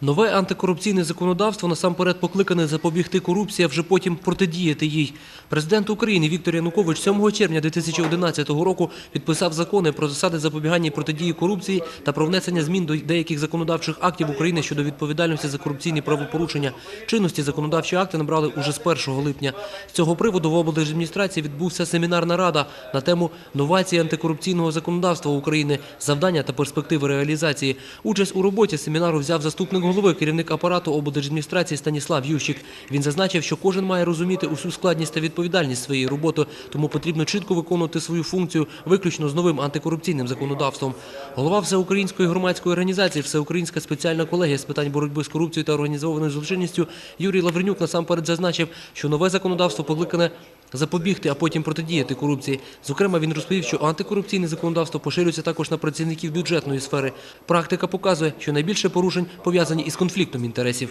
Нове антикорупційне законодавство насамперед покликане запобігти корупції, а вже потім протидіяти їй. Президент України Віктор Янукович 7 червня 2011 року підписав закони про засади запобігання і протидії корупції та про внесення змін до деяких законодавчих актів України щодо відповідальності за корупційні правопорушення. Чинності законодавчі акти набрали уже з 1 липня. З цього приводу в облдержадміністрації відбувся семінарна рада на тему новації антикорупційного законодавства України, завдання та перспективи реалізації. Участь у роботі семінару взяв заступник голови, керівник апарату облдержадміністрації Станіслав Ющик. Він зазначив, що кожен має розуміти усю складність та відповідальність своєї роботи, тому потрібно чітко виконувати свою функцію виключно з новим антикорупційним законодавством. Голова всеукраїнської громадської організації Всеукраїнська спеціальна колегія з питань боротьби з корупцією та організованою злочинністю Юрій Лавренюк насамперед зазначив, що нове законодавство покликане запобігти, а потім протидіяти корупції. Зокрема, він розповів, що антикорупційне законодавство поширюється також на працівників бюджетної сфери. Практика показує, що найбільше порушень пов'язані із конфліктом інтересів.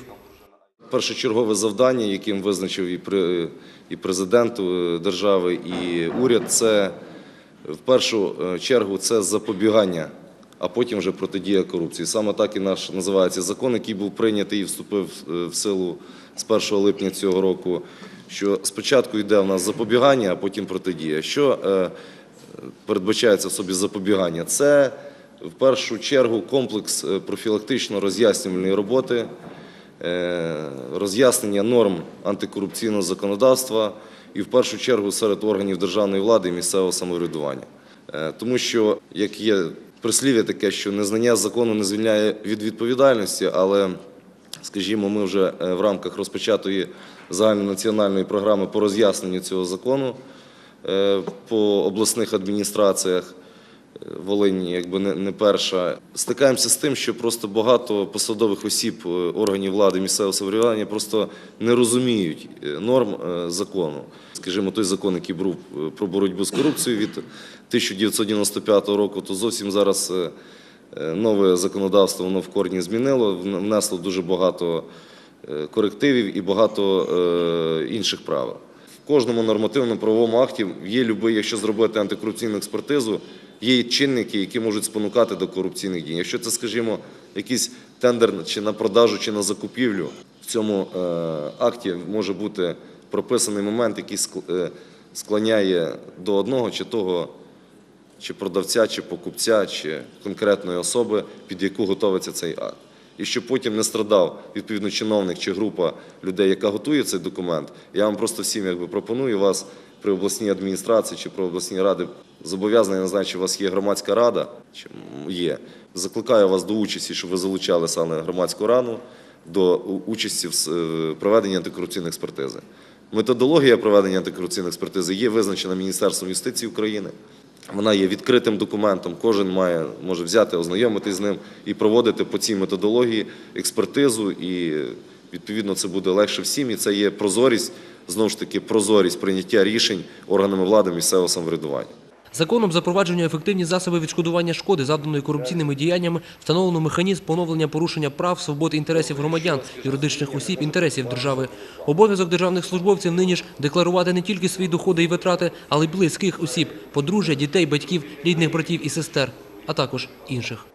Першочергове завдання, яким визначив і, президент е, держави, і уряд, це в першу е, чергу це запобігання, а потім вже протидія корупції. Саме так і наш називається закон, який був прийнятий і вступив е, в силу з 1 липня цього року. Що спочатку йде в нас запобігання, а потім протидія. Що е, передбачається в собі запобігання? Це в першу чергу комплекс е, профілактично-роз'яснювальної роботи, е, роз'яснення норм антикорупційного законодавства і в першу чергу серед органів державної влади і місцевого самоврядування. Тому що, як є прислів'я таке, що незнання закону не звільняє від відповідальності, але Скажімо, ми вже е, в рамках розпочатої загальнонаціональної програми по роз'ясненню цього закону е, по обласних адміністраціях е, Волині, якби не, перша. Стикаємося з тим, що просто багато посадових осіб органів влади місцевого самоврядування просто не розуміють норм закону. Скажімо, той закон, який був про боротьбу з корупцією від 1995 року, то зовсім зараз. Е, нове законодавство воно в корні змінило, внесло дуже багато е, корективів і багато е, інших правил. В кожному нормативно-правовому акті є любий, якщо зробити антикорупційну експертизу, є чинники, які можуть спонукати до корупційних дій. Якщо це, скажімо, якийсь тендер чи на продажу, чи на закупівлю, в цьому акті може бути прописаний момент, який склоняє до одного чи того чи продавця, чи покупця, чи конкретної особи, під яку готовиться цей акт. І щоб потім не страдав відповідно чиновник чи група людей, яка готує цей документ, я вам просто всім якби пропоную вас при обласній адміністрації чи при обласній раді зобов'язаний, не знаю, чи у вас є громадська рада, чи є. Закликаю вас до участі, щоб ви залучали саме громадську раду до участі в е, проведенні антикорупційної експертизи. Методологія проведення антикорупційної експертизи є визначена Міністерством юстиції України. Вона є відкритим документом. Кожен має може взяти, ознайомитись з ним і проводити по цій методології експертизу. І відповідно це буде легше всім. І це є прозорість, знову ж таки, прозорість прийняття рішень органами влади місцевого самоврядування. Законом запровадження ефективні засоби відшкодування шкоди, завданої корупційними діяннями, встановлено механізм поновлення порушення прав, свобод інтересів громадян, юридичних осіб, інтересів держави. Обов'язок державних службовців нині ж декларувати не тільки свої доходи і витрати, але й близьких осіб, подружжя, дітей, батьків, рідних братів і сестер, а також інших.